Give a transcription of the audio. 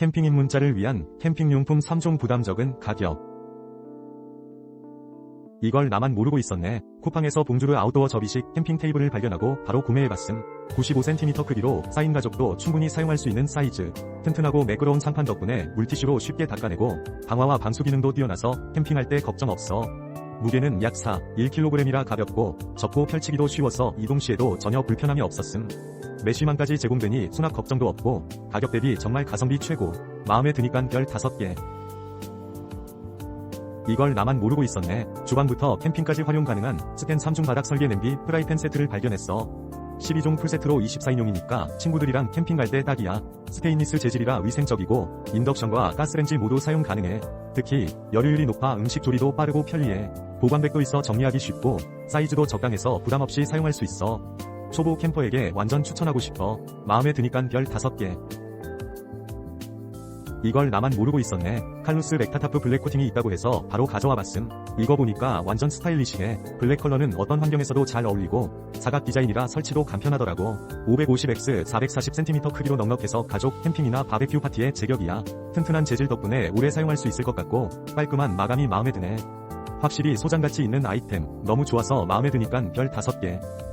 캠핑 입문자를 위한 캠핑용품 3종 부담 적은 가격. 이걸 나만 모르고 있었네. 쿠팡에서 봉주르 아웃도어 접이식 캠핑 테이블을 발견하고 바로 구매해봤음. 95cm 크기로 4인 가족도 충분히 사용할 수 있는 사이즈. 튼튼하고 매끄러운 상판 덕분에 물티슈로 쉽게 닦아내고 방화와 방수 기능도 뛰어나서 캠핑할 때 걱정 없어. 무게는 약 4, 1kg이라 가볍고 접고 펼치기도 쉬워서 이동 시에도 전혀 불편함이 없었음. 메쉬망까지 제공되니 수납 걱정도 없고 가격 대비 정말 가성비 최고. 마음에 드니깐 별 5개. 이걸 나만 모르고 있었네. 주방부터 캠핑까지 활용 가능한 스텐 3중 바닥 설계 냄비 프라이팬 세트를 발견했어. 12종 풀세트로 24인용이니까 친구들이랑 캠핑 갈 때 딱이야. 스테인리스 재질이라 위생적이고 인덕션과 가스렌지 모두 사용 가능해. 특히 열효율이 높아 음식 조리도 빠르고 편리해. 보관백도 있어 정리하기 쉽고 사이즈도 적당해서 부담 없이 사용할 수 있어. 초보 캠퍼에게 완전 추천하고 싶어. 마음에 드니깐 별 5개. 이걸 나만 모르고 있었네. 칼루스 렉타타프 블랙 코팅이 있다고 해서 바로 가져와 봤음. 이거 보니까 완전 스타일리시해. 블랙 컬러는 어떤 환경에서도 잘 어울리고 사각 디자인이라 설치도 간편하더라고. 550x 440cm 크기로 넉넉해서 가족 캠핑이나 바베큐 파티에 제격이야. 튼튼한 재질 덕분에 오래 사용할 수 있을 것 같고 깔끔한 마감이 마음에 드네. 확실히 소장가치 있는 아이템. 너무 좋아서 마음에 드니깐 별 5개.